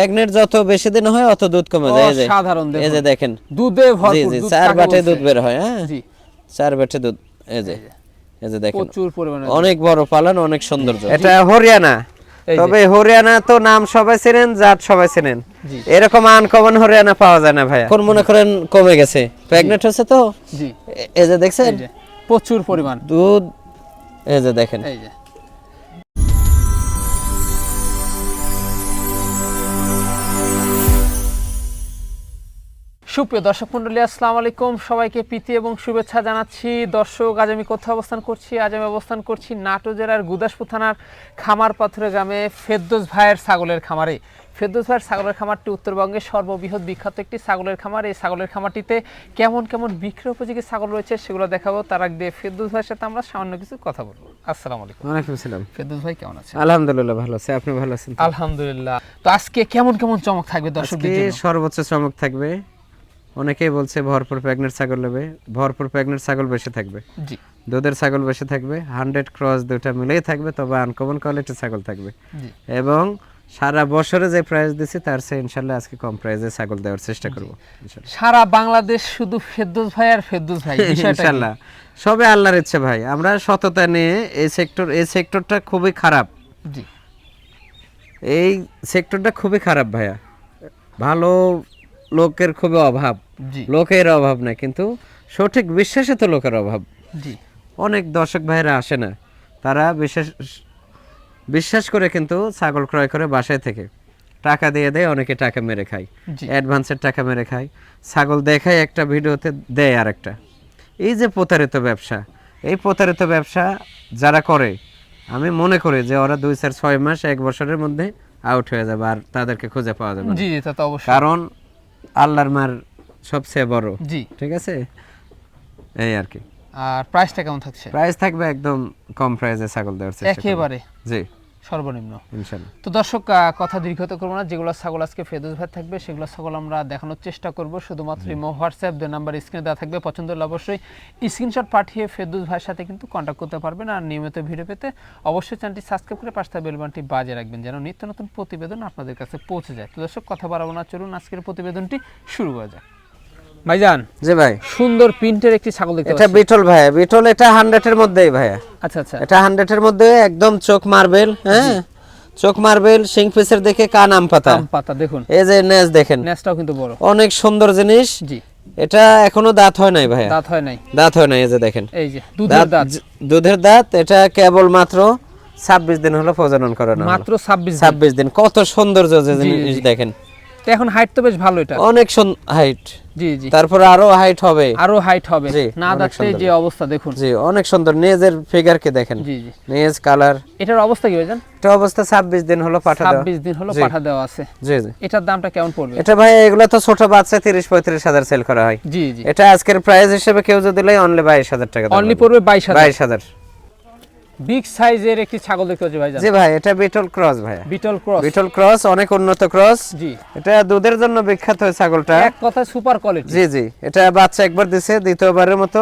Pregnant যত বেশি দিন হয় অত দুধ কমে যায়। এই যে অসাধারণ এই যে দেখেন। দুধে ভরপুর দুধ চার বাটে দুধ বের হয় হ্যাঁ? জি। চার বাটে দুধ এই যে এই যে। দেখেন। প্রচুর পরিমাণে অনেক বড় পালন অনেক সৌন্দর্য। এটা হরিয়ানা। তবে হরিয়ানা তো নাম সবাই চেনেন জাত সবাই চেনেন। এরকম আনকমন হরিয়ানা পাওয়া যায় না ভাইয়া। এখন মনে করেন কমে গেছে? প্রেগনেন্ট হচ্ছে তো? জি। এই যে দেখছেন? প্রচুর পরিমাণ। দুধ এই যে দেখেন। এই যে। সুপ্রিয় দর্শক মন্ডলী আসসালামু আলাইকুম। সবাইকে প্রীতি এবং শুভেচ্ছা জানাচ্ছি। দর্শক আজ আমি কোথাও অবস্থান করছি? আজ আমি অবস্থান করছি নাটো জেলার গুদাসপুর থানার খামার পাথরে গ্রামে ফেরদোস ভাইয়ের ছাগলের খামারে। ফেরদোস ভাইয়ের ছাগলের খামারটি উত্তরবঙ্গের সর্ববৃহৎ বিখ্যাত একটি ছাগলের খামার। এই ছাগলের খামারটিতে কেমন কেমন বিক্রি উপযোগী ছাগল রয়েছে সেগুলো দেখাবো। তার আগে দিয়ে ফেরদোস ভাইয়ের সাথে আমরা সামান্য কিছু কথা বলব। আসসালামু আলাইকুম। ওয়ালাইকুম আসসালাম। ফেরদোস ভাই কেমন আছেন? আলহামদুলিল্লাহ ভালো আছে। আপনি ভালো আছেন আলহামদুলিল্লাহ। তো আজকে কেমন কেমন চমক থাকবে দর্শকদের জন্য? সর্বোচ্চ চমক থাকবে অনেকেই বলছে ভরপুর প্রেগনেন্ট ছাগল নেবে ভরপুর প্রেগনেন্ট ছাগল বেশি থাকবে। জি। দুধের ছাগল বেশি থাকবে হান্ড্রেড ক্রস দুটা মিলেই থাকবে তবে আনকমন কোয়ালিটির ছাগল থাকবে। এবং সারা বছরে যে প্রাইস দিছি তার চেয়ে ইনশাল্লাহ আজকে কম প্রাইসে ছাগল দেওয়ার চেষ্টা করব। সারা বাংলাদেশ শুধু ফেরদৌস ভাই আর ফেরদৌস ভাই ইনশাল্লাহ। সবে আল্লাহর ইচ্ছে ভাই। আমরা সততা নিয়ে এই সেক্টর এই সেক্টরটা খুবই খারাপ। জি। এই সেক্টরটা খুবই খারাপ ভাইয়া। ভালো লোকের খুবই অভাব। লোকের অভাব না কিন্তু সঠিক বিশ্বাসে তো লোকের অভাব। অনেক দর্শক ভাইরা আসে না তারা বিশ্বাস বিশ্বাস করে কিন্তু ছাগল ক্রয় করে বাসায় থেকে। টাকা দিয়ে দেয় অনেকে টাকা মেরে খায়। অ্যাডভান্সের টাকা মেরে খায়। ছাগল দেখায় একটা ভিডিওতে দেয় আর একটা এই যে প্রতারিত ব্যবসা এই প্রতারিত ব্যবসা যারা করে আমি মনে করি যে ওরা দুই চার ছয় মাস এক বছরের মধ্যে আউট হয়ে যাবে আর তাদেরকে খুঁজে পাওয়া যাবে কারণ আল্লাহর মার সবচেয়ে বড়। জি। ঠিক আছে? এই আর কি। আর প্রাইসটা কেমন থাকছে? প্রাইস থাকবে একদম কম প্রাইসে ছাগল দেওয়ার চেষ্টা একেবারে। জি। সর্বনিম্ন। তো দর্শক কথা দীর্ঘত করব না। যেগুলো ছাগল আজকে ফেরদৌস ভাই থাকবে সেগুলো ছাগল আমরা দেখানোর চেষ্টা করব। শুধুমাত্র ইমো হোয়াটসঅ্যাপ দুই নাম্বার স্ক্রিনে দেওয়া থাকবে। পছন্দ হলে অবশ্যই স্ক্রিনশট পাঠিয়ে ফেরদৌস ভাইয়ের সাথে কিন্তু কন্ট্যাক্ট করতে পারবেন। আর নিয়মিত ভিডিও পেতে অবশ্যই চ্যানেলটি সাবস্ক্রাইব করে পাশে থাকা বেলবানটি বাজে রাখবেন যেন নিত্য নতুন প্রতিবেদন আপনাদের কাছে পৌঁছে যায়। তো দর্শক কথা বাড়াবো না চলুন আজকের প্রতিবেদনটি শুরু করা যাক। ভাইজান জি ভাই। সুন্দর প্রিন্টের একটি ছাগল দেখতে এটা বিটল ভাইয়া বিটল এটা হান্ড্রেডের মধ্যেই ভাইয়া। আচ্ছা আচ্ছা। এটা হান্ড্রেডের মধ্যে একদম চোখ মার্বেল হ্যাঁ? চোখ মার্বেল পিসের দেখে কান আম পাতা। আম পাতা দেখুন। এই যে নেজ দেখেন। নেসটাও কিন্তু বড়। অনেক সুন্দর জিনিস। জি। এটা এখনও দাঁত হয় নাই ভাইয়া। দাঁত হয় নাই। দাঁত হয় নাই এই যে দেখেন। এই যে দুধের দাঁত দুধের দাঁত এটা কেবল মাত্র ছাব্বিশ দিন হলো প্রজনন করানো। মাত্র ছাব্বিশ দিন। ছাব্বিশ দিন। কত সৌন্দর্য যে জিনিস দেখেন। তো এখন হাইট তো বেশ ভালো এটা। অনেক হাইট জি জি। তারপরে আরও হাইট হবে। আরও হাইট হবে। না সুন্দর। যে অবস্থা দেখুন। জি অনেক সুন্দর। নেজের ফিগার কে দেখেন। জি জি। নেজ কালার এটার অবস্থা কি ভাইজান? এটা অবস্থা ছাব্বিশ দিন হলো পাঠা দেওয়া। ছাব্বিশ দিন হলো পাঠা দেওয়া আছে। জি জি। এটার দামটা কেমন পড়বে? এটা ভাই এগুলো তো ছোট বাচ্চা তিরিশ পঁয়ত্রিশ হাজার সেল করা হয়। জি জি। এটা আজকের প্রাইস হিসেবে কেউ যদি লাই অনলি বাইশ হাজার টাকা অনলি পড়বে বাইশ হাজার। বাইশ হাজার। বিগ সাইজের একটি ছাগল দেখতে পাচ্ছি ভাই জি ভাই এটা বিটল ক্রস ভাই। বিটল ক্রস। বিটল ক্রস অনেক উন্নত ক্রস। জি। এটা দুধের জন্য বিখ্যাত ছাগলটা। এক কথা সুপার কোয়ালিটি। জি জি। এটা বাচ্চা একবার দিছে দ্বিতীয়বারের মতো।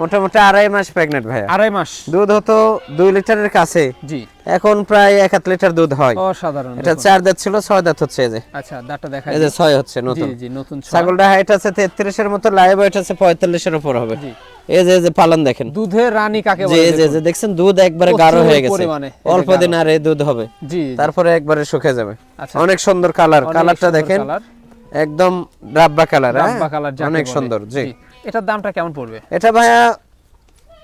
মোটামুটি আড়াই মাস প্রেগনেন্ট ভাইয়া। আড়াই মাস। দুধ হতো দুই লিটারের কাছে। জি। এখন প্রায় এক হাত লিটার দুধ হয়। অসাধারণ এটা চার দাঁত ছিল ছয় দাঁত হচ্ছে এই যে। আচ্ছা দাঁতটা দেখা এই যে ছয় হচ্ছে নতুন। জি নতুন ছাগলটা হাইট আছে তেত্রিশের মতো লাইভ ওয়েট আছে পঁয়তাল্লিশের উপর হবে। জি। এই যে যে পালন দেখেন। দুধের রানী কাকে বলে এই যে যে দেখছেন? দুধ একবারে গাঢ় হয়ে গেছে। অল্প দিন আর এই দুধ হবে। জি। তারপরে একবারে শুকে যাবে। আচ্ছা। অনেক সুন্দর কালার কালারটা দেখেন। একদম রাব্বা কালার অনেক সুন্দর জি। এটার দামটা কেমন পড়বে? এটা ভাইয়া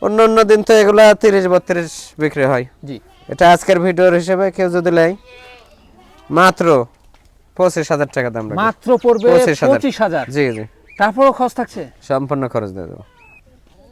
অন্য অন্য দিন তো এগুলা তিরিশ বত্রিশ বিক্রি হয়। জি। এটা আজকের ভিডিওর হিসেবে কেউ যদি নেয় মাত্র পঁচিশ হাজার টাকা দাম মাত্র পড়বে পঁচিশ হাজার। জি জি। তারপরও খরচ থাকছে? সম্পূর্ণ খরচ দিয়ে দেবো।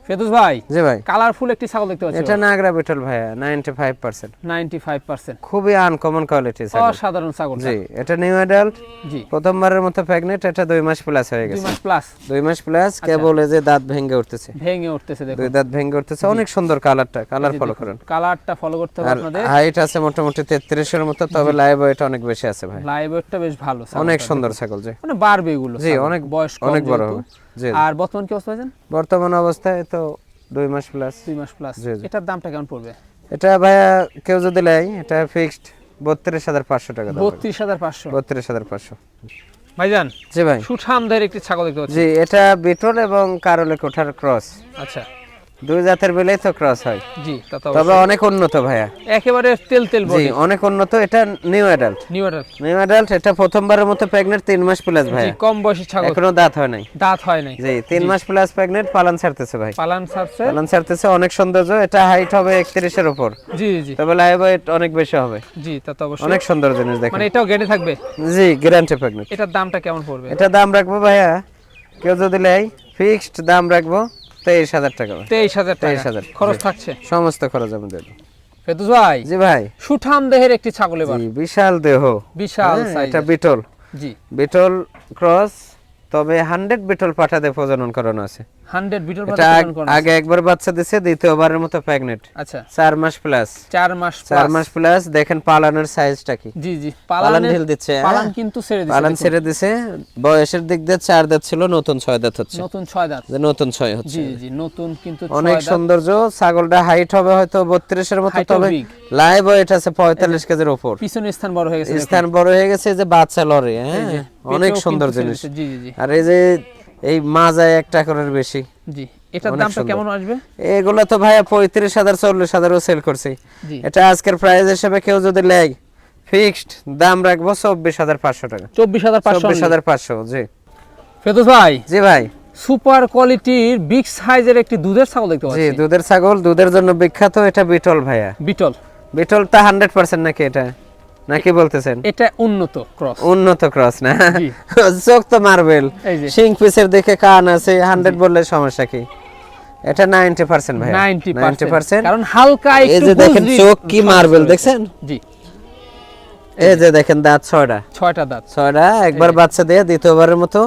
ফেদুস ভাই জি ভাই। কালারফুল একটি ছাগল দেখতে পাচ্ছি এটা নাগরা বিটল ভাইয়া ninety five percent ninety five percent খুবই আনকমন কোয়ালিটি অসাধারণ ছাগল। জি এটা নিউ অ্যাডাল্ট জি। প্রথমবারের মতো প্রেগনেন্ট এটা দুই মাস প্লাস হয়ে গেছে। মাস প্লাস দুই মাস প্লাস কেবল এই যে দাঁত ভেঙে উঠতেছে। ভেঙে উঠতেছে দেখুন। দুই দাঁত ভেঙে উঠতেছে। অনেক সুন্দর কালারটা কালার ফলো করেন। কালারটা ফলো করতে হবে আপনাদের। হাইট আছে মোটামুটি তেত্রিশের মতো তবে লাইভ ওয়েট অনেক বেশি আছে ভাই। লাইভ ওয়েটটা বেশ ভালো অনেক সুন্দর ছাগল জি। মানে বাড়বে এগুলো জি অনেক বয়স অনেক বড় হবে। আর বর্তমান কি অবস্থা বর্তমান অবস্থায় তো দুই মাস প্লাস দুই মাস প্লাস। এটার দামটা কেমন পড়বে? এটা ভাইয়া কেউ যদি নেয় এটা ফিক্সড বত্রিশ হাজার পাঁচশো টাকা বত্রিশ হাজার পাঁচশো। বত্রিশ হাজার পাঁচশো। ভাইজান জি ভাই। সুঠামদের একটি ছাগল দেখতে পাচ্ছি। জি এটা বিটল এবং কারলে কোঠার ক্রস আচ্ছা। দুই জাতের বেলেই তো ক্রস হয়। জি তবে অনেক উন্নত ভাইয়া। একেবারে তেল তেল জি অনেক উন্নত এটা new adult new order new adult এটা প্রথমবারের মতো প্রেগনেন্ট তিন মাস প্লাস জি কম বয়সী ছাগল। এখনও দাঁত হয় নাই। দাঁত হয় নাই। জি তিন মাস প্লাস প্রেগনেন্ট পালন ছাড়তেছে ভাই। পালান সারছে পালন ছাড়তেছে অনেক সৌন্দর্য এটা হাইট হবে একত্রিশের উপর। জি জি তবে লাইভ ওয়েট অনেক বেশি হবে। জি তা তো অবশ্যই। অনেক সুন্দর জিনিস দেখেন। মানে এটাও গেটে থাকবে? জি গ্যারান্টি প্রেগনেন্ট এটার দামটা কেমন পড়বে? এটা দাম রাখব ভাইয়া কেউ যদি লেয় ফিক্সড দাম রাখব। তেইশ হাজার টাকা তেইশ হাজার তেইশ হাজার। খরচ থাকছে? সমস্ত খরচ আমি দেবো। ফেদুস ভাই? জি ভাই। সুঠাম দেহের একটি ছাগল এবার। বিশাল দেহ। বিশাল হ্যাঁ, এটা বিটল। জি। বিটল ক্রস তবে হান্ড্রেড বিটল পাঠাতে প্রজনন করানো আছে। হান্ড্রেড বিটল এটা আগ- আগে একবার বাচ্চা দিছে দ্বিতীয়বারের মতো প্রেগনেন্ট আচ্ছা। চার মাস প্লাস চার মাস চার plus। মাস প্লাস দেখেন পালানের সাইজটা কি। জি জি। পালান ঢিল দিচ্ছে হ্যাঁ? পালান কিন্তু ছেড়ে পালান ছেড়ে দিছে। বয়সের দিক দিয়ে চার দাঁত ছিল নতুন ছয় দাঁত হচ্ছে। নতুন ছয় দাঁত। যে নতুন ছয় হচ্ছে। জি জি নতুন কিন্তু অনেক। সৌন্দর্য ছাগলটা হাইট হবে হয়তো বত্রিশের মতো তবে লাইভ ওয়েট আছে পঁয়তাল্লিশ কেজির উপর। পিছনের স্থান বড় হয়ে গেছে স্থান বড় হয়ে গেছে যে বাচ্চা লড়ে এই হ্যাঁ? অনেক সুন্দর জিনিস। জি জি। আর এই যে এই মাজায় এক টাকারের বেশি। জি এটার দামটা কেমন আসবে? এগুলো তো ভাইয়া পঁয়ত্রিশ হাজার চল্লিশ হাজারও সেল করছি। জি। এটা আজকের প্রাইস হিসেবে কেউ যদি নেয় ফিক্সড দাম রাখব চব্বিশ হাজার পাঁচশো টাকা। চব্বিশ হাজার চব্বিশ হাজার পাঁচশো জি। ফেদুস ভাই জি ভাই। সুপার কোয়ালিটির বিগ সাইজের একটি দুধের ছাগল দেখতে জি পাচ্ছি। দুধের ছাগল দুধের জন্য বিখ্যাত এটা বিটল ভাইয়া। বিটল। বিটল তা হান্ড্রেড পার্সেন্ট নাকি এটা? নাকি বলতেছেন? এটা উন্নত ক্রস উন্নত ক্রস না? চোখ তো মার্বেল সিং পিসের দেখে কান আছে হান্ড্রেড বললে সমস্যা কি? এটা নাইনটি পার্সেন্ট ভাই 90% পার্সেন্ট কারণ হালকা এই যে দেখেন চোখ কি মার্বেল দেখছেন? জি। এই যে দেখেন দাঁত ছয়টা। ছয়টা দাঁত। ছয়টা একবার বাচ্চা দিয়ে দ্বিতীয়বারের মতো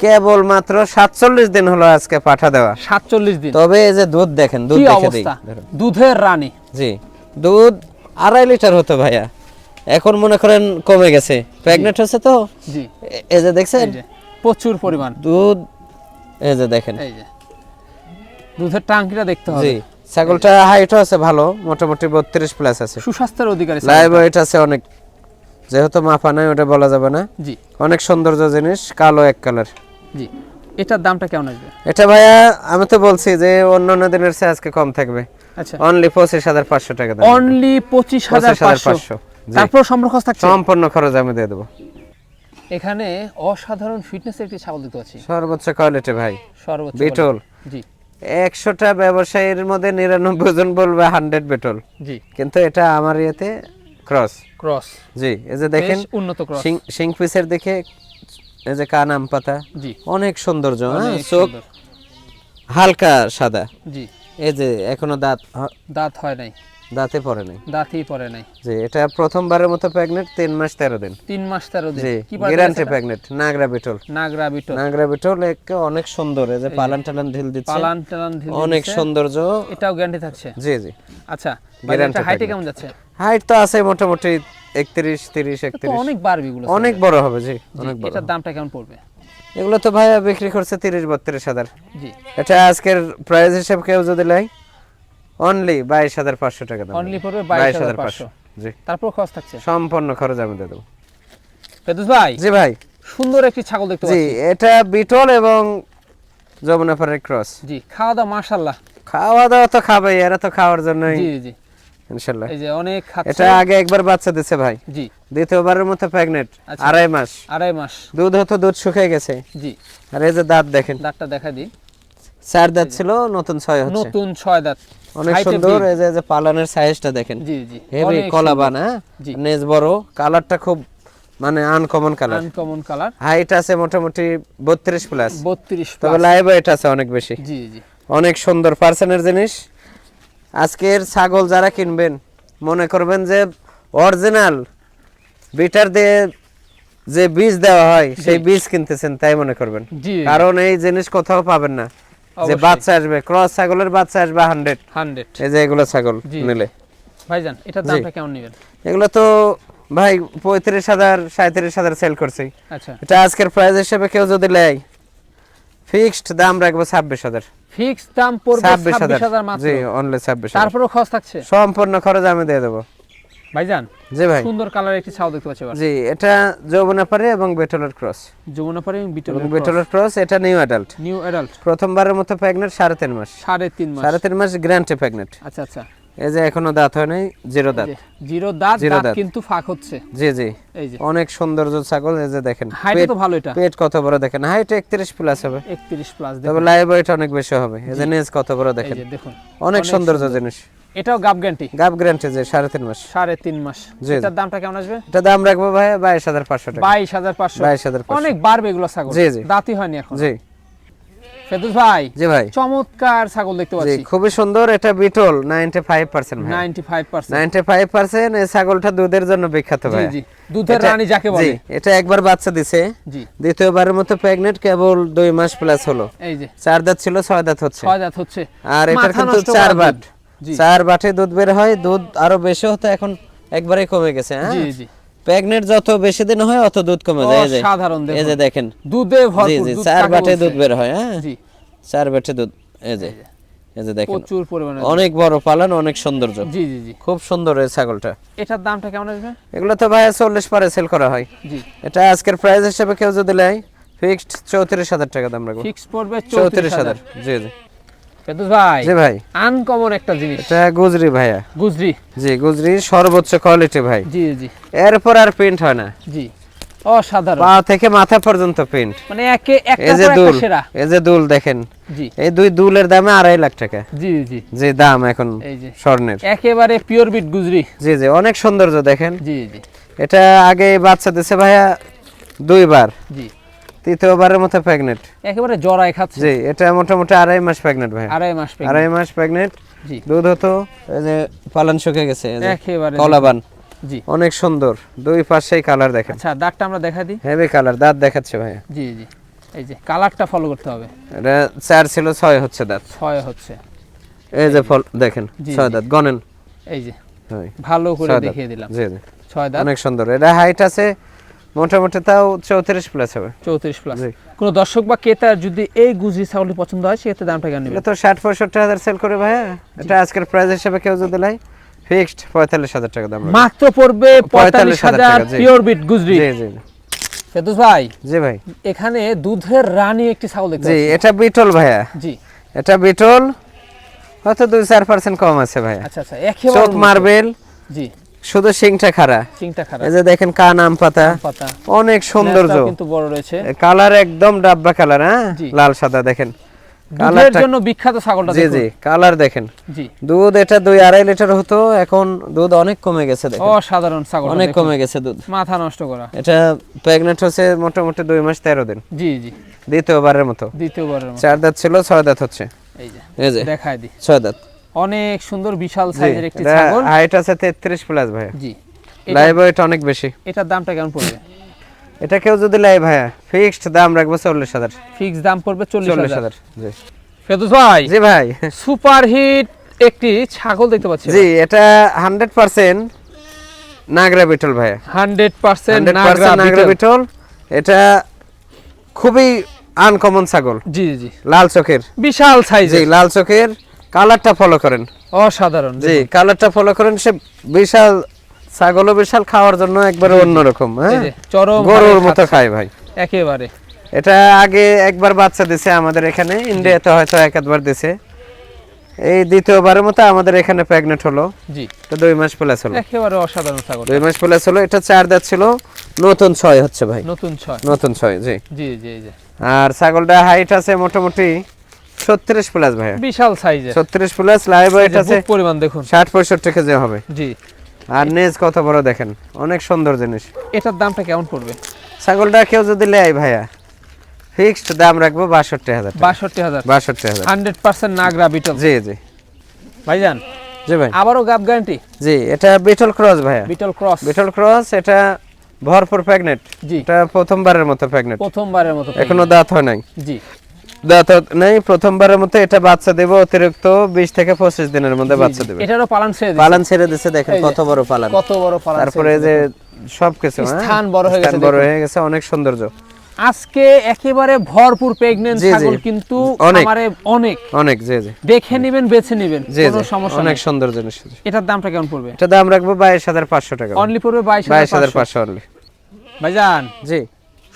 কেবল মাত্র সাতচল্লিশ দিন হলো আজকে পাঠা দেওয়া। সাতচল্লিশ দিন। তবে এই যে দুধ দেখেন দুধ দেখে দিই। দুধের রানী। জি। দুধ আড়াই লিটার হতো ভাইয়া। এখন মনে করেন কমে গেছে। প্রেগনেন্ট হচ্ছে তো? জি। এই যে দেখছেন? প্রচুর পরিমাণ। দুধ এই যে দেখেন। এই যে দুধের টাঙ্কিটা দেখতে হবে। জি ছাগলটা হাইটও আছে ভালো মোটামুটি বত্রিশ প্লাস আছে। সুস্বাস্থ্যের অধিকারী। লাইভ ওয়েট আছে অনেক। যেহেতু মাপা নাই ওটা বলা যাবে না। জি। অনেক সৌন্দর্য জিনিস কালো এক কালার জি। এটার দামটা কেমন আসবে? এটা ভাইয়া আমি তো বলছি যে অন্যান্য দিনের চেয়ে আজকে কম থাকবে। আচ্ছা। অনলি পঁচিশ হাজার পাঁচশো টাকা দাম। অনলি পঁচিশ হাজার 25,500 পাঁচশো। তারপর সম্পর্ক থাকছে? সম্পূর্ণ খরচ আমি দিয়ে দেবো। এখানে অসাধারণ ফিটনেস একটি ছাগল দেখতে পাচ্ছি। সর্বোচ্চ কোয়ালিটি ভাই। সর্বোচ্চ বিটল। জি। একশোটা ব্যবসায়ীর মধ্যে নিরানব্বই জন বলবে হান্ড্রেড বিটল। জি। কিন্তু এটা আমার ইয়েতে ক্রস ক্রস জি এই যে দেখেন উন্নত ক্রস সিং পিসের দেখে এই যে কান আম পাতা। জি। অনেক সৌন্দর্য হ্যাঁ? চোখ সুন্দর। হালকা সাদা। জি। এই যে এখনও দাঁত দাঁত হয় নাই। দাঁতে পড়ে নাই? দাঁতই পড়ে নাই। জি এটা প্রথমবারের মতো প্রেগনেন্ট তিন মাস তেরো দিন। তিন মাস তেরো দিন। কি গ্যারান্টি প্রেগনেন্ট নাগরা বিটল। নাগরা বিটল। নাগরা বিটল একে অনেক সুন্দর এই যে পালান টালান ঢিল দিচ্ছে। পালান টালান ঢিল অনেক। সৌন্দর্য। এটাও গ্যারান্টি থাকছে? জি জি। আচ্ছা Guarantee হাইটে কেমন যাচ্ছে? হাইট তো আছে মোটামুটি একত্রিশ তিরিশ তো একত্রিশ। অনেক বাড়বি গুলো অনেক বড় হবে জি অনেক বড় এটার দামটা কেমন পড়বে? এগুলো তো ভাইয়া বিক্রি করছে তিরিশ বত্রিশ হাজার। জি। এটা আজকের প্রাইস হিসেবে কেউ যদি লাই অনলি বাইশ হাজার পাঁচশো টাকা দাম। অনলি পড়বে বাইশ হাজার পাঁচশো। জি। তারপর খরচ থাকছে? সম্পূর্ণ খরচ আমি দিয়ে দেবো। ফেদুস ভাই? জি ভাই। সুন্দর একটি ছাগল দেখতে জি এটা বিটল এবং যমুনাপাড়ের ক্রস। জি খাওয়া দাওয়া খাওয়া দাওয়া তো খাবে এরা তো খাওয়ার জন্যই। জি জি। এই যে অনেক এটা আগে একবার বাচ্চা দিছে ভাই। জি। দ্বিতীয়বারের মতো প্রেগনেন্ট আচ্ছা। আড়াই মাস। আড়াই মাস। দুধ হতো দুধ শুকিয়ে গেছে। জি। আর এই যে দাঁত দেখেন। দাঁতটা দেখা দিই। চার দাঁত ছিল নতুন ছয় হচ্ছে। নতুন ছয় দাঁত। অনেক সুন্দর এই যে পালানের সাইজটা দেখেন। জি জি। হেভি কলাবান হ্যাঁ নেজ বড় কালারটা খুব মানে uncommon colour uncommon colour height আছে মোটামুটি বত্রিশ প্লাস বত্রিশ তবে লাইভ আছে অনেক বেশি। জি জি। অনেক সুন্দর পার্সেন্টের জিনিস। আজকের ছাগল যারা কিনবেন মনে করবেন যে অরিজিনাল বিটার দিয়ে যে বীজ দেওয়া হয় সেই বীজ কিনতেছেন তাই মনে করবেন। কারণ এই জিনিস কোথাও পাবেন না। যে বাচ্চা আসবে ক্রস ছাগলের বাচ্চা আসবে হান্ড্রেড হান্ড্রেড এই যে এগুলো ছাগল নিলে। ভাইজান এটার দামটা কেমন নেবেন? এগুলো তো ভাই পঁয়ত্রিশ হাজার সাঁত্রিশ হাজার সেল করছি। আচ্ছা। এটা আজকের প্রাইস হিসেবে কেউ যদি নেয় ফিক্সড দাম রাখব ছাব্বিশ হাজার। ফিক্স দাম পড়বে ছাব্বিশ হাজার। মাত্র। জি অনলি ছাব্বিশ খরচ থাকছে? সম্পূর্ণ খরচ আমি দিয়ে দেবো। ভাইজান জি ভাই। সুন্দর কালার একটি ছাগল দেখতে পাচ্ছি জি এটা এবং বেটলের ক্রস। এবং বেটলের ক্রস। এটা নিউ অ্যাডাল্ট। New adult. প্রথমবারের মতো প্রেগনেন্ট সাড়ে তিন মাস। সাড়ে তিন মাস। সাড়ে তিন মাস গ্যারান্টি প্রেগনেন্ট। আচ্ছা আচ্ছা। এই যে এখনও দাঁত হয় নাই জিরো দাঁত। জিরো দাঁত দাঁত। কিন্তু ফাঁক হচ্ছে। জি জি। এই যে। অনেক সৌন্দর্য ছাগল এই যে দেখেন। হাইট তো ভালো এটা। পেট কত বড় দেখেন। হাইট একত্রিশ প্লাস হবে। একত্রিশ প্লাস তবে লাইভ ওয়েট অনেক বেশি হবে। এই যে নেজ কত বড় দেখেন। দেখুন। অনেক সৌন্দর্য জিনিস। এটাও গাব গাব গ্যারান্টি যে সাড়ে তিন মাস। সাড়ে তিন মাস। এটার দামটা কেমন আসবে? এটা দাম রাখব ভাই বাইশ হাজার পাঁচশো টাকা। বাইশ হাজার পাঁচশো। বাইশ হাজার অনেক বাড়বে এগুলো ছাগল। জি, জি। দাঁতই হয়নি এখন। জি। ফেদুস ভাই জি ভাই। চমৎকার ছাগল দেখতে পাচ্ছি। খুবই সুন্দর এটা বিটল নাইনটি ফাইভ পার্সেন্ট ভাই। Ninety five percent ninety five percent এই ছাগলটা দুধের জন্য বিখ্যাত ভাই। জি। দুধের রানী যাকে বলে। এটা একবার বাচ্চা দিছে। জি। দ্বিতীয়বারের মতো প্রেগনেন্ট কেবল দুই মাস প্লাস হলো। এই যে। চার দাঁত ছিল ছয় দাঁত হচ্ছে। ছয় দাঁত হচ্ছে। আর মাথা কিন্তু চার বাট চার বাটে দুধ বের হয় দুধ আরও বেশি হতো এখন একবারে কমে গেছে হ্যাঁ? জি জি। প্রেগনেন্ট যত বেশি দিন হয় অত দুধ কমে যায় এই যে সাধারণ এই যে দেখেন। দুধে ভরপুর জি দুধ চার বাটে দুধ বের হয় হ্যাঁ? জি। চার বাটে দুধ এই যে এই যে। দেখেন। প্রচুর পরিমাণে অনেক বড় পালন অনেক সৌন্দর্য। জি জি জি। খুব সুন্দর এই ছাগলটা। এটার দামটা কেমন আসবে? এগুলো তো ভাই চল্লিশ পরে সেল করা হয়। জি। এটা আজকের প্রাইস হিসেবে কেউ যদি নেয় ফিক্সড চৌত্রিশ হাজার টাকা দাম রাখব। ফিক্স পড়বে চৌত্রিশ চৌত্রিশ হাজার। হাজার। জি জি। ফেদুস ভাই জি ভাই। আনকমন একটা জিনিস। এটা গুজরি ভাইয়া। গুজরি? জি গুজরি সর্বোচ্চ কোয়ালিটি ভাই। জি জি। এরপর আর প্রিন্ট হয় না। জি অসাধারণ। পা থেকে মাথা পর্যন্ত প্রিন্ট মানে একে একটা এই যে দুল এই যে দুল দেখেন। জি। এই দুই দুলের দামে আড়াই লাখ টাকা। জি জি। যে দাম এখন স্বর্ণের। একেবারে পিওর বিট গুজরি। জি জি অনেক সৌন্দর্য দেখেন। জি জি। এটা আগে বাচ্চা দিছে ভাইয়া দুইবার। জি। তৃতীয়বারের মতো প্রেগনেন্ট একেবারে জড়াই খাচ্ছে। জি এটা মোটামুটি আড়াই মাস প্রেগনেন্ট ভাই আড়াই মাস আড়াই মাস প্রেগনেন্ট জি। দুধ হতো এই যে পালন শুকে গেছে একেবারে। কলাবান। জি। অনেক সুন্দর। দুই পাশেই কালার দেখেন। আচ্ছা দাঁতটা আমরা দেখা দিই। হেভি কালার দাঁত দেখাচ্ছে ভাইয়া। জি জি। এই যে কালারটা ফলো করতে হবে। এটা চার ছিল ছয় হচ্ছে দাঁত। ছয় হচ্ছে। এই যে ফল দেখেন ছয় দাঁত গনেন এই যে ভালো করে দেখিয়ে দিলাম। জি জি। ছয় দাঁত। অনেক সুন্দর। এটা হাইট আছে মোটামুটি তাও চৌত্রিশ প্লাস হবে। চৌত্রিশ প্লাস কোনো দর্শক বা ক্রেতার যদি এই গুজরি ছাগলটি পছন্দ হয় সেক্ষেত্রে দামটা কেন নেবে তো ষাট পঁয়ষট্টি হাজার সেল করে ভাইয়া এটা আজকের প্রাইস হিসেবে কেউ যদি লাই ফিক্সড পঁয়তাল্লিশ হাজার টাকা দাম মাত্র পড়বে পঁয়তাল্লিশ হাজার পিওর বিট গুজরি। জি জি। ফেদুস ভাই জি ভাই। এখানে দুধের রানী একটি ছাগল দেখতে জি এটা বিটল ভাইয়া। জি। এটা বিটল হয়তো দুই চার পার্সেন্ট কম আছে ভাইয়া। আচ্ছা আচ্ছা একেবারে চোখ মার্বেল। জি। শুধু সিংটা খাড়া। চিংটা খারাপ এই যে দেখেন কান আম পাতা। অনেক সৌন্দর্য। কিন্তু বড় রয়েছে। কালার একদম ডাব্বা কালার হ্যাঁ? লাল সাদা দেখেন। দুধের জন্য বিখ্যাত ছাগলটা জি জি কালার দেখেন। জি। দুধ এটা দুই আড়াই লিটার হতো এখন দুধ অনেক কমে গেছে দেখেন। অসাধারণ ছাগল অনেক কমে গেছে দুধ। মাথা নষ্ট করা। এটা হচ্ছে মোটামুটি দুই মাস তেরো দিন। জি জি। দ্বিতীয়বারের মতো। দ্বিতীয়বারের মতো। চার দাঁত ছিল ছয় দাঁত হচ্ছে। এই যে এই যে দেখায় দি ছয় দাঁত। অনেক সুন্দর বিশাল জি সাইজের একটি এটা ছাগল। হাইট আছে তেত্রিশ প্লাস ভাইয়া। জি। এটা- লাইভ ওয়েট অনেক বেশি। এটার দামটা কেমন পড়বে? এটা কেউ যদি লাই ভাইয়া ফিক্সড দাম রাখব চল্লিশ হাজার। ফিক্স দাম পড়বে চল্লিশ চল্লিশ হাজার। হাজার জি। ফেদুস ভাই জি ভাই। সুপার হিট একটি ছাগল দেখতে পাচ্ছি জি এটা হান্ড্রেড পার্সেন্ট নাগরা বিটল ভাইয়া। Hundred percent hundred percent Nagra Beetal. এটা খুবই আনকমন ছাগল। জি জি। লাল চোখের। বিশাল জি সাইজের। লাল চোখের। কালারটা ফলো করেন। অসাধারণ জি কালারটা ফলো করেন সে বিশাল ছাগলও বিশাল খাওয়ার জন্য একবারে অন্যরকম এই হ্যাঁ চরম গরুর মতো খায় ভাই। একেবারে। এটা আগে একবার বাচ্চা দিছে আমাদের এখানে ইন্ডিয়াতে হয়তো এক একবার দিছে। এই দ্বিতীয়বারের মতো আমাদের এখানে প্রেগনেন্ট হলো। জি। তো দুই মাস প্লাস হলো। একেবারে অসাধারণ ছাগল দুই মাস প্লাস হলো এটা চার দাঁত ছিল নতুন ছয় হচ্ছে ভাই। নতুন ছয়। নতুন ছয় জি। জি জি জি। আর ছাগলটা হাইট আছে মোটামুটি ছত্রিশ প্লাস ভাই বিশাল সাইজের ছত্রিশ প্লাস লাইভ ওয়েট আছে পরিমাণ দেখুন। ষাট পঁয়ষট্টি কেজি হবে। জি। আর নেজ কত বড় দেখেন? অনেক সুন্দর জিনিস। এটার দামটা কেমন পড়বে? ছাগলটা কেউ যদি লেয় ভাইয়া ফিক্সড দাম রাখব বাষট্টি হাজার। বাষট্টি হাজার। বাষট্টি হাজার। Hundred percent Nagra Beetal. জি জি। ভাইজান জি ভাই। আবারও গাব গ্যারান্টি জি এটা বিটল ক্রস ভাইয়া। বিটল ক্রস বিটল ক্রস এটা ভরপুর প্রেগনেন্ট জি। এটা প্রথমবারের মতো প্রেগনেন্ট প্রথমবারের মতো এখনও দাঁত হয় নাই। জি। নেই প্রথমবারের মতো এটা বাচ্চা দেবে অতিরিক্ত বিশ থেকে পঁচিশ দিনের মধ্যে বাচ্চা দেবে। এটারও পালন ছেড়ে। পালান ছেড়ে দিছে দেখেন কত বড় পালান। কত বড় পালন তারপরে যে সবকিছু হ্যাঁ? স্থান বড় হয়ে গেছে বড় হয়ে গেছে অনেক সৌন্দর্য। আজকে একেবারে ভরপুর জি। ছাগল কিন্তু। আমারে অনেক। অনেক জি জি। দেখে নেবেন বেছে নেবেন কোনো সমস্যা অনেক সুন্দর জিনিস। এটার দামটা কেমন পড়বে? এটা দাম রাখব বাইশ হাজার পাঁচশো টাকা। অনলি পড়বে বাইশ বাইশ হাজার হাজার পাঁচশো অনলি ভাইজান। জি।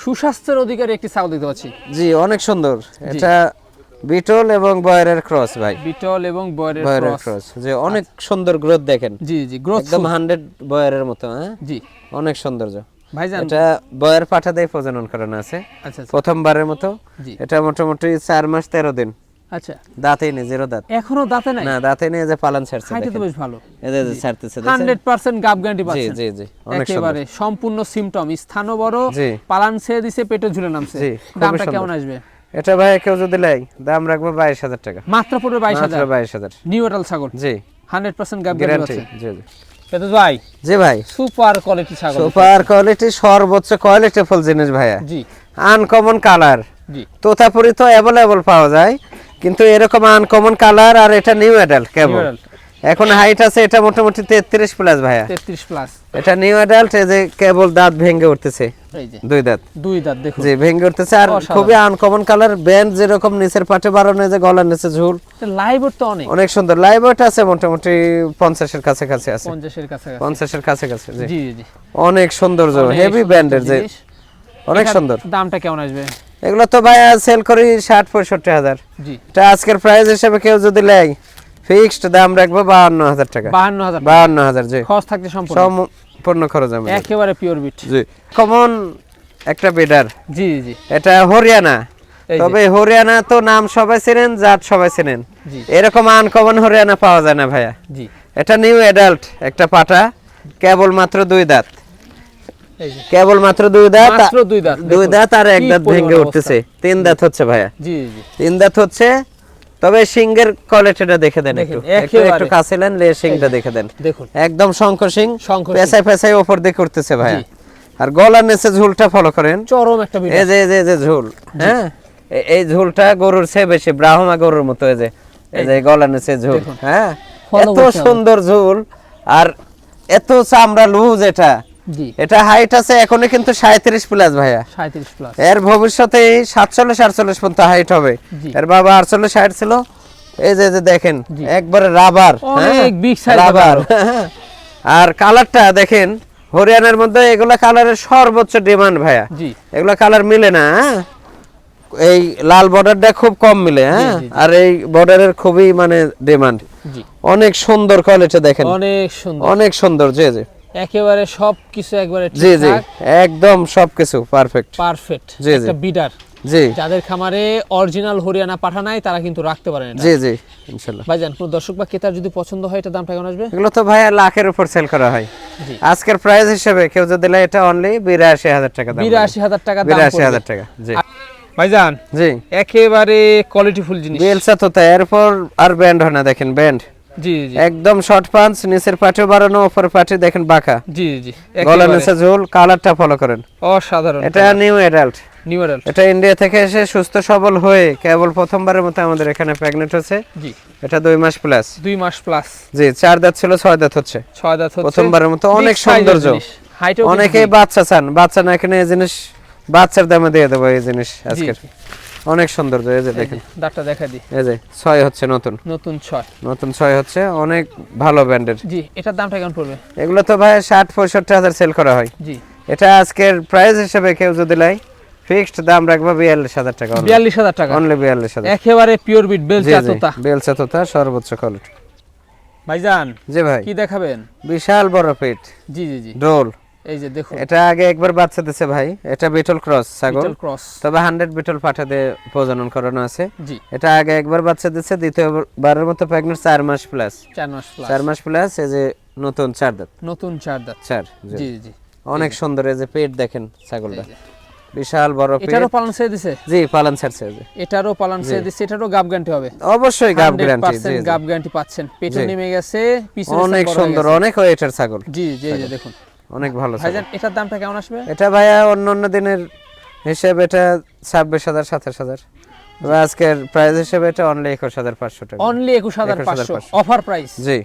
সুস্বাস্থ্যের অধিকারী একটি ছাগল দেখতে পাচ্ছি। জি অনেক সুন্দর। এটা বিটল এবং বয়রের ক্রস ভাই। বিটল এবং বয়রের ক্রস। যে অনেক সুন্দর গ্রোথ দেখেন। জি জি গ্রোথ একদম 100 বয়রের মতো হ্যাঁ? জি। অনেক সৌন্দর্য। ভাইজান এটা বয়ের পাঠা দেয় প্রজনন করানো আছে। আচ্ছা আচ্ছা, প্রথমবারের মতো। এটা মোটামুটি 4 মাস তেরো দিন। আচ্ছা। দাঁতেই নেই জিরো দাঁত। এখনও দাঁতে নাই? না দাঁতে নেই যে পালন ছাড়ছে হাইটে তো বেশ ভালো। এই যে- ছাড়তেছে দেখছেন? হান্ড্রেড পার্সেন্ট গাব গ্যারান্টি পাচ্ছেন। জি জি অনেক একেবারে সম্পূর্ণ স্থানও বড়। পালান ছেড়ে দিছে পেটে ঝুলে নামছে। দামটা কেমন আসবে? এটা ভাই কেউ যদি লাই দাম রাখব বাইশ হাজার টাকা। মাত্র পড়বে বাইশ হাজার। মাত্র বাইশ হাজার। ছাগল। জি। হান্ড্রেড পার্সেন্ট গাব গ্যারান্টি জি জি। ভাই। জি ভাই। সুপার কোয়ালিটি ছাগল। সুপার কোয়ালিটি সর্বোচ্চ কোয়ালিটি ফুল জিনিস ভাইয়া। জি। আনকমন কালার জি। তোতাপুরি তো অ্যাভেলেবল পাওয়া যায়। কিন্তু এরকম আনকমন কালার আর এটা নিউ অ্যাডাল্ট কেবল? এখন হাইট আছে এটা মোটামুটি তেত্রিশ প্লাস ভাইয়া। তেত্রিশ প্লাস এটা নিউ অ্যাডাল্ট এই যে কেবল দাঁত ভেঙে উঠতেছে। এই যে। দুই দাঁত। দুই দাঁত দেখুন। জি ভেঙে উঠতেছে আর খুবই আনকমন কালার ব্যান্ড যেরকম নিচের পাটে বাড়ানো যে গলার নিচে ঝুল। লাইভ তো অনেক। অনেক সুন্দর। লাইভ ওয়েট আছে মোটামুটি পঞ্চাশের কাছাকাছি আছে। পঞ্চাশের কাছাকাছি। পঞ্চাশের কাছাকাছি জি। জি জি জি। অনেক সুন্দর অনেক হেভি ব্যান্ডের যে অনেক সুন্দর। দামটা কেমন আসবে? এগুলো তো ভাইয়া সেল করি ষাট পঁয়ষট্টি হাজার। জি। এটা আজকের প্রাইস হিসেবে কেউ যদি নেয় ফিক্সড দাম রাখব বাহান্ন হাজার টাকা। বাহান্ন হাজার। বাহান্ন হাজার জি। খরচ থাকতে সম্পূর্ণ। সম্পূর্ণ খরচ আমি একেবারে পিওর বিট জি। কমন একটা বেডার জি জি। এটা হরিয়ানা। তবে হরিয়ানা তো নাম সবাই চেনেন জাত সবাই চেনেন। জি। এরকম আনকমন হরিয়ানা পাওয়া যায় না ভাইয়া। জি। এটা নিউ অ্যাডাল্ট একটা পাটা কেবল মাত্র দুই দাঁত। কেবল মাত্র দুই দাঁত মাত্র দুই দাঁত। দুই দাঁত আর এক দাঁত ভেঙে উঠতেছে। তিন দাঁত হচ্ছে ভাইয়া। জি জি। তিন দাঁত হচ্ছে তবে সিংহের কোয়ালিটিটা দেখে দেন একটু। একটু। কাছে নেন লে সিংটা দেখে দেন। দেখুন। একদম শঙ্খ সিং। পেছায় পেছায় ওপর দিয়ে করতেছে ভাইয়া। আর গলার নিচে ঝুলটা ফলো করেন। চরম একটা বিট এই যে এই যে ঝুল হ্যাঁ? এই ঝুলটা গরুর চেয়ে বেশি ব্রাহ্মা গরুর মতো এই যে এই যে গলার নিচে ঝুল হ্যাঁ? এত সুন্দর ঝুল আর এত চামড়া লুজ এটা। এটা হাইট আছে এখনই কিন্তু সাঁত্রিশ প্লাস ভাইয়া। সাঁত্রিশ প্লাস এর ভবিষ্যতে সাতচল্লিশ আটচল্লিশ পর্যন্ত হাইট হবে। এর বাবা আটচল্লিশ হাইট ছিল। এই যে যে দেখেন একবারে রাবার big size রাবার আর কালারটা দেখেন হরিয়ানার মধ্যে এগুলা কালারের সর্বোচ্চ ডিমান্ড ভাইয়া। এগুলা কালার মিলে না হ্যাঁ? এই লাল বর্ডারটা খুব কম মিলে হ্যাঁ। আর এই বর্ডারের খুবই মানে ডিমান্ড অনেক সুন্দর কোয়ালিটি দেখেন। অনেক সুন্দর। অনেক সুন্দর জি জি। একেবারে সবকিছু একবারে জি জি। একদম সবকিছু পারফেক্ট পারফেক্ট জি, জি। একটা বিডার জি। যাদের খামারে অরিজিনাল হরিয়ানা পাঠা নাই তারা কিন্তু রাখতে পারেন জি জি ইনশাল্লাহ। ভাইজান কোন দর্শক বা ক্রেতার যদি পছন্দ হয় এটা দামটা কেমন আসবে? এগুলো তো ভাইয়া লাখের উপর সেল করা হয়। জি। আজকের প্রাইস হিসেবে কেউ যদি নেয় এটা অনলি বিরাশি হাজার টাকা দাম। বিরাশি হাজার টাকা দাম বিরাশি পড়বে। হাজার টাকা জি। ভাইজান জি। একেবারে কোয়ালিটিফুল জিনিস। বিএলসা তো তাই এরপর আর ব্যান্ড হয় না দেখেন ব্যান্ড জি জি একদম শর্ট পাঞ্চ নিচের পাটিও বাড়ানো উপর পাটি দেখেন বাঁকা। জি জি গলা নিচে ঝোল কালারটা ফলো করেন। অসাধারণ এটা নিউ অ্যাডাল্ট নিউ এডাল এটা ইন্ডিয়া থেকে এসে সুস্থ সবল হয়ে কেবল প্রথমবারের মতো আমাদের এখানে প্রেগনেন্ট হচ্ছে জি। এটা দুই মাস প্লাস দুই মাস প্লাস জি চার দাঁত ছিল ছয় দাঁত হচ্ছে। ছয় দাঁত হচ্ছে। প্রথমবারের মতো অনেক সৌন্দর্য। অনেকেই বাচ্চা চান। বাচ্চা না এখানে এই জিনিস বাচ্চার দামে দিয়ে দেবো এই জিনিস জি। অনেক সৌন্দর্য এই যে দেখেন। দাঁতটা দেখা দিই। এই যে ছয় হচ্ছে নতুন। নতুন ছয়। নতুন ছয় হচ্ছে অনেক ভালো ব্র্যান্ডের। জি এটার দামটা কেমন পড়বে? এগুলো তো ভাই ষাট পঁয়ষট্টি হাজার সেল করা হয়। জি। এটা আজকের প্রাইস হিসেবে কেউ যদি লাই ফিক্সড দাম রাখব বিয়াল্লিশ হাজার টাকা বিয়াল্লিশ হাজার টাকা। অনলি বিয়াল্লিশ হাজার। একেবারে পিওর বিট বেলচা তোতা সর্বোচ্চ কোয়ালিটি ভাইজান জি ভাই। কি দেখাবেন? বিশাল বড় পেট জি জি জি। ডোল এই যে দেখুন। এটা আগে একবার বাচ্চা দিছে ভাই। এটা বিটল ক্রস ছাগল। বিটল ক্রস তবে হান্ড্রেড বিটল পাঠা দিয়ে প্রজনন করানো আছে। জি। এটা আগে একবার বাচ্চা দ্বিতীয়বারের মতো প্রেগনেন্ট চার মাস প্লাস চার মাস প্লাস চার মাস প্লাস এই যে নতুন চার দাঁত। নতুন চার দাঁত। চার জি। জি অনেক সুন্দর এই যে পেট দেখেন ছাগলটা। বিশাল বড় পেট। এটারও পালন ছেড়ে দিছে? জি পালন ছাড়ছে। এটারও পালন ছেড়ে দিছে এটারও গাব গ্যারান্টি হবে। অবশ্যই গাব গ্যারান্টি জি। গাব গ্যারান্টি পাচ্ছেন। পেটে নেমে গেছে পিছনে অনেক সুন্দর অনেক ওয়েটার ছাগল। জি জি দেখুন। অনেক ভালো ভাইজান এটার দামটা কেমন আসবে? এটা ভাইয়া অন্য অন্য দিনের হিসেবে এটা ছাব্বিশ হাজার সাতাশ হাজার। আজকের প্রাইস হিসেবে এটা অনলি একুশ হাজার পাঁচশো টাকা। অনলি একুশ হাজার পাঁচশো। 21,500 অফার প্রাইস জি।